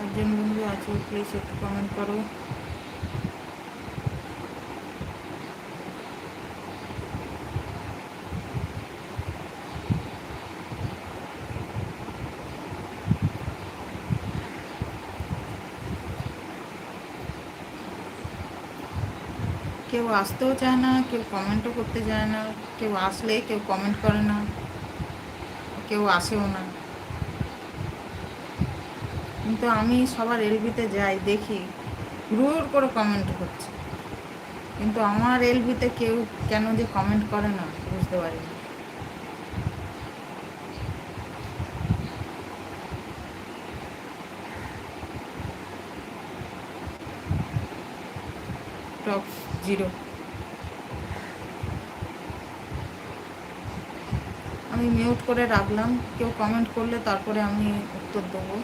বন্ধু আছো প্লিজ একটু কমেন্ট করো কেউ আসতেও চায় না কেউ কমেন্টও করতে চায় না কেউ আসলে কেউ কমেন্ট করে না কেউ আসেও না কিন্তু আমি সবার এলবিতে যাই, দেখি। রুর করে কমেন্ট করছে। কিন্তু আমার এলবিতে কেউ কেন যে কমেন্ট করে না, বুঝতে পারি না টপ জিরো আমি মিউট করে রাখলাম, কেউ কমেন্ট করলে তারপরে আমি উত্তর দেবো।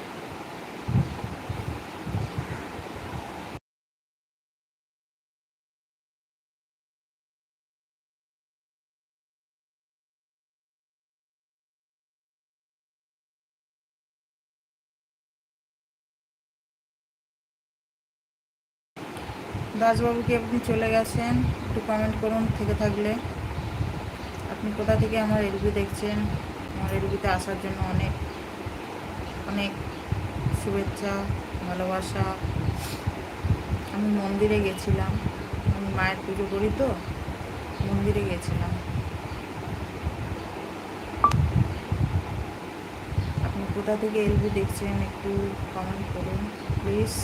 দাসবাবুকে আপনি চলে গেছেন, একটু কমেন্ট করুন থেকে থাকলে। আপনি কোথা থেকে আমার এলবি দেখছেন? আমার এলবিতে আসার জন্য অনেক অনেক শুভেচ্ছা, ভালোবাসা। আমি মন্দিরে গেছিলাম। আমি মায়ের পুজো করি তো, মন্দিরে গেছিলাম। আপনি কোথা থেকে এলবি দেখছেন একটু কমেন্ট করুন প্লিজ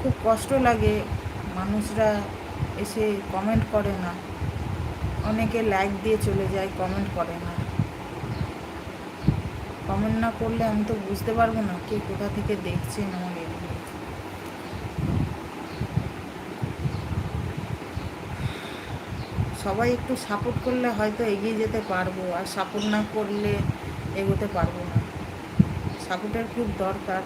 খুব কষ্ট লাগে, মানুষরা এসে কমেন্ট করে না। অনেকে লাইক দিয়ে চলে যায় কমেন্ট করে না। কমেন্ট না করলে আমি তো বুঝতে পারব না কে কোথা থেকে দেখছেন আমার এগুলো সবাই একটু সাপোর্ট করলে হয়তো এগিয়ে যেতে পারব, আর সাপোর্ট না করলে এগোতে পারব না। সাপোর্টের খুব দরকার।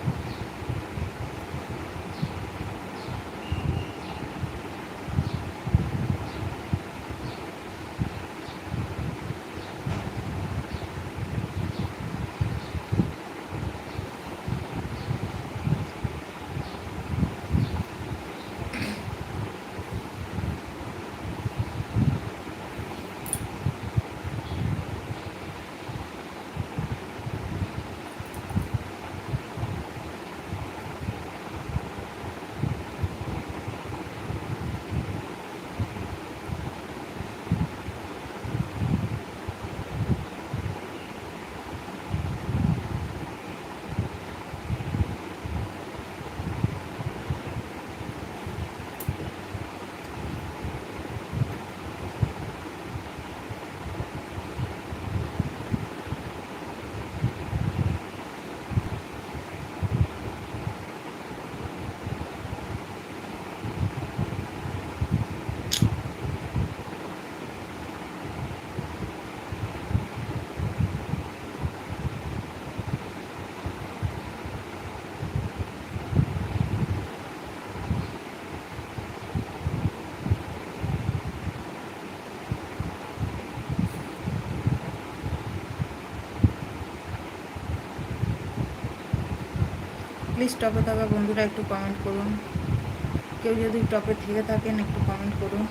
প্লিজ টপে থাকা বন্ধুরা একটু কমেন্ট করুন। কেউ যদি টপে থেকে থাকেন, একটু কমেন্ট করুন।